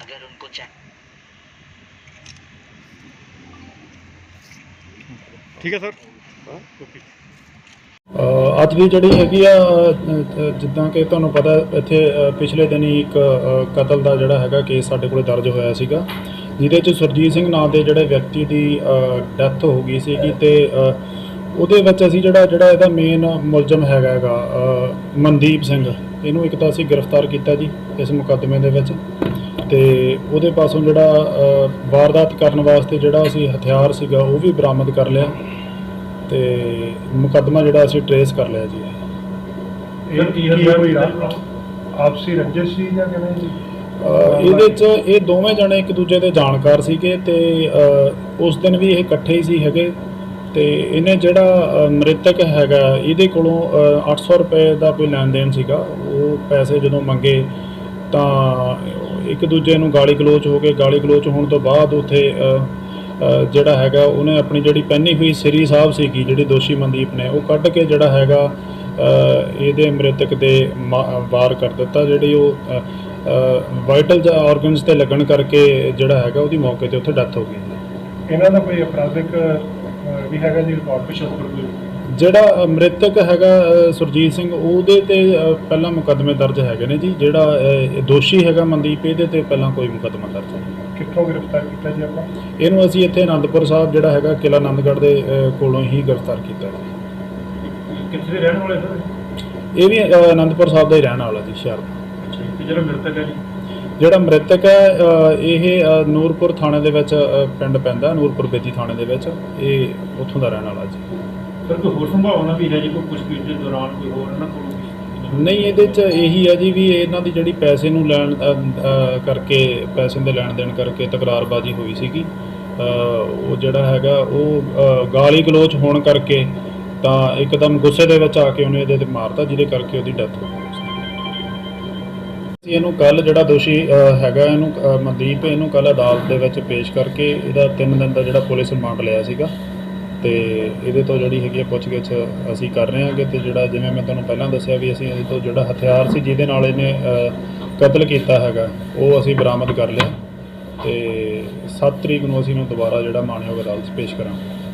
अगर उनको चाहे ਠੀਕ ਹੈ ਸਰ ਓਕੇ ਅ, ਅੱਜ ਦੀ ਜਿਹੜੀ ਹੈਗੀ ਆ ਅ, ਅ, ਜਿੱਦਾਂ ਕਿ ਤੁਹਾਨੂੰ ਪਤਾ ਇੱਥੇ ਅ, ਪਿਛਲੇ ਦਿਨੀ ਇੱਕ ਅ, ਕਤਲ ਦਾ ਜਿਹੜਾ ਹੈਗਾ ਕੇਸ ਸਾਡੇ ਕੋਲੇ ਦਰਜ ਹੋਇਆ ਸੀਗਾ ਜਿਹਦੇ ਚ ਸੁਰਜੀਤ ਸਿੰਘ ਨਾਂ ਦੇ ਜਿਹੜੇ ਵਿਅਕਤੀ ਦੀ ਡੈਥ ਹੋ ਗਈ ਸੀਗੀ ਤੇ ਅ, ਉਹਦੇ ਵਿੱਚ ਅਸੀਂ ਜਿਹੜਾ ਜਿਹੜਾ ਇਹਦਾ ਮੇਨ ਮੁਲਜ਼ਮ ਹੈਗਾ ਹੈਗਾ ਅ, ਮਨਦੀਪ ਸਿੰਘ ਇਹਨੂੰ ਇੱਕ ਤਾਂ ਅਸੀਂ ਗ੍ਰਿਫਤਾਰ ਕੀਤਾ ਜੀ ਇਸ ਮੁਕੱਦਮੇ ਦੇ ਵਿੱਚ ਤੇ ਉਹਦੇ ਪਾਸੋਂ ਜਿਹੜਾ ਵਾਰਦਾਤ ਕਰਨ ਵਾਸਤੇ ਜਿਹੜਾ ਅਸੀਂ ਹਥਿਆਰ ਸੀਗਾ ਉਹ ਵੀ ਬਰਾਮਦ ਕਰ ਲਿਆ ਤੇ ਮੁਕੱਦਮਾ ਜਿਹੜਾ ਅਸੀਂ ਟਰੇਸ ਕਰ ਲਿਆ ਜੀ। ਇਹ ਕੀ ਕੋਈ ਆਪਸੀ ਰੰਜਿਸ਼ ਸੀ ਜਾਂ ਕਿਵੇਂ ਜੀ? ਇਹਦੇ ਚ ਇਹ ਦੋਵੇਂ ਜਣੇ ਇੱਕ ਦੂਜੇ ਦੇ ਜਾਣਕਾਰ ਸੀਗੇ ਤੇ ਉਸ ਦਿਨ ਵੀ ਇਹ ਇਕੱਠੇ ਹੀ ਸੀ ਹੈਗੇ ਤੇ ਇਹਨੇ ਜਿਹੜਾ ਮ੍ਰਿਤਕ ਹੈਗਾ ਇਹਦੇ ਕੋਲੋਂ ਅ, 800 ਰੁਪਏ ਦਾ ਕੋਈ ਲੈਣ ਦੇਣ ਸੀਗਾ ਉਹ ਪੈਸੇ ਜਦੋਂ ਮੰਗੇ ਤਾਂ ਇੱਕ ਦੂਜੇ ਨੂੰ ਗਾਲੀ ਗਲੋਚ ਹੋ ਕੇ ਗਾਲੀ ਗਲੋਚ ਹੋਣ ਤੋਂ ਬਾਅਦ ਉੱਥੇ ਜਿਹੜਾ ਹੈਗਾ ਉਹਨੇ ਆਪਣੀ ਜਿਹੜੀ ਪਹਿਨੀ ਹੋਈ ਸ੍ਰੀ ਸਾਹਿਬ ਸੀਗੀ, ਜਿਹੜੀ ਦੋਸ਼ੀ ਮਨਦੀਪ ਨੇ, ਉਹ ਕੱਢ ਕੇ ਜਿਹੜਾ ਹੈਗਾ ਇਹਦੇ ਮ੍ਰਿਤਕ ਦੇ ਮਾ- ਵਾਰ ਕਰ ਦਿੱਤਾ, ਜਿਹੜੀ ਉਹ ਵਾਈਟਲ ਆਰਗਨਸ ਤੇ ਲੱਗਣ ਕਰਕੇ ਜਿਹੜਾ ਹੈਗਾ ਉਹਦੀ ਮੌਕੇ ਤੇ ਉੱਥੇ ਡੈਥ ਹੋ ਗਈ। ਇਹਨਾਂ ਦਾ ਕੋਈ ਅਪਰਾਧਿਕ ਵੀ ਹੈਗਾ ਜੀ ਰਿਕਾਰਡ ਪਿਛੋਕੜ ਕੋਈ ਜਿਹੜਾ ਮ੍ਰਿਤਕ ਹੈਗਾ ਅ, ਸੁਰਜੀਤ ਸਿੰਘ ਉਹਦੇ ਤੇ ਅ, ਪਹਿਲਾਂ ਮੁਕੱਦਮੇ ਦਰਜ ਹੈਗੇ ਨੇ ਜੀ। ਜਿਹੜਾ ਅ, ਦੋਸ਼ੀ ਹੈਗਾ ਮਨਦੀਪ ਇਹਦੇ ਤੇ ਪਹਿਲਾਂ ਕੋਈ ਮੁਕੱਦਮਾ ਦਰਜ ਨਹੀਂ। ਕਿੱਥੋਂ ਗ੍ਰਿਫਤਾਰ ਕੀਤਾ ਜੀ ਆਪਾਂ? ਇਹਨੂੰ ਅਸੀਂ ਇੱਥੇ ਆਨੰਦਪੁਰ ਸਾਹਿਬ ਜਿਹੜਾ ਹੈਗਾ ਕਿਲਾ ਆਨੰਦਗੜ੍ਹ ਦੇ ਅ, ਕੋਲੋਂ ਹੀ ਗ੍ਰਿਫਤਾਰ ਕੀਤਾ ਜੀ। ਕਿੱਥੇ ਦੇ ਰਹਿਣ ਵਾਲੇ ਸਰ? ਇਹ ਵੀ ਅ, ਆਨੰਦਪੁਰ ਸਾਹਿਬ ਦਾ ਹੀ ਰਹਿਣ ਵਾਲਾ ਜੀ ਸ਼ਹਿਰ ਦਾ ਤੇ ਜਿਹੜਾ ਮ੍ਰਿਤਕ ਹੈ ਜੀ? ਜਿਹੜਾ ਮ੍ਰਿਤਕ ਹੈ ਅ, ਇਹ ਅ, ਨੂਰਪੁਰ ਥਾਣੇ ਦੇ ਵਿੱਚ ਅ, ਪਿੰਡ ਪੈਂਦਾ ਨੂਰਪੁਰ ਬੇਦੀ ਥਾਣੇ ਦੇ ਵਿੱਚ। ਇਹ ਉੱਥੋਂ ਦਾ ਰਹਿਣ ਵਾਲਾ ਜੀ। ਸਰ ਕੋਈ ਹੋਰ ਸੰਭਾਵਨਾ ਵੀ ਹੈ ਜੀ ਕੋਈ ਪੁੱਛਗਿੱਛ ਦੇ ਦੌਰਾਨ ਕੋਈ ਹੋਰ ਇਹਨਾਂ ਕੋਲ ਨਹੀਂ ਇਹਦੇ ਚ ਇਹੀ ਹੈ ਜੀ ਵੀ ਇਹਨਾਂ ਦੀ ਜਿਹੜੀ ਪੈਸੇ ਨੂੰ ਲੈਣ ਅ, ਅ, ਕਰਕੇ ਪੈਸੇ ਦੇ ਲੈਣ ਦੇਣ ਕਰਕੇ ਤਕਰਾਰਬਾਜ਼ੀ ਹੋਈ ਸੀਗੀ। ਅ, ਉਹ ਜਿਹੜਾ ਹੈਗਾ ਉਹ ਅ, ਗਾਲੀ ਗਲੋਚ ਹੋਣ ਕਰਕੇ ਤਾਂ ਇੱਕਦਮ ਗੁੱਸੇ ਦੇ ਵਿੱਚ ਆ ਕੇ ਉਹਨੇ ਇਹਦੇ ਤੇ ਮਾਰਤਾ ਜਿਹਦੇ ਕਰਕੇ ਉਹਦੀ ਡੈਥ ਹੋ ਗਈ ਅਸੀਂ ਇਹਨੂੰ ਕੱਲ ਜਿਹੜਾ ਦੋਸ਼ੀ ਅ, ਹੈਗਾ ਇਹਨੂੰ ਅ, ਮਨਦੀਪ ਇਹਨੂੰ ਕੱਲ ਅਦਾਲਤ ਦੇ ਵਿੱਚ ਪੇਸ਼ ਕਰਕੇ ਇਹਦਾ 3 ਦਿਨ ਦਾ ਜਿਹੜਾ ਪੁਲਿਸ ਰਿਮਾਂਡ ਲਿਆ ਸੀਗਾ। ਤੇ ਇਹਦੇ ਤੋਂ ਜਿਹੜੀ ਹੈਗੀ ਆ ਪੁੱਛਗਿੱਛ ਅਸੀਂ ਕਰ ਰਹੇ ਹਾਂਗੇ ਤੇ ਜਿਹੜਾ ਜਿਵੇਂ ਮੈਂ ਤੁਹਾਨੂੰ ਪਹਿਲਾਂ ਦੱਸਿਆ ਵੀ ਅਸੀਂ ਇਹਦੇ ਤੋਂ ਜਿਹੜਾ ਹਥਿਆਰ ਸੀ ਜਿਹਦੇ ਨਾਲ ਇਹਨੇ ਕਤਲ ਕੀਤਾ ਹੈਗਾ, ਉਹ ਅਸੀਂ ਬਰਾਮਦ ਕਰ ਲਿਆ। ਤੇ 7 ਤਰੀਕ ਨੂੰ ਅਸੀਂ ਇਹਨੂੰ ਦੁਬਾਰਾ ਜਿਹੜਾ ਮਾਨਯੋਗ ਅਦਾਲਤ 'ਚ ਪੇਸ਼ ਕਰਾਂਗੇ।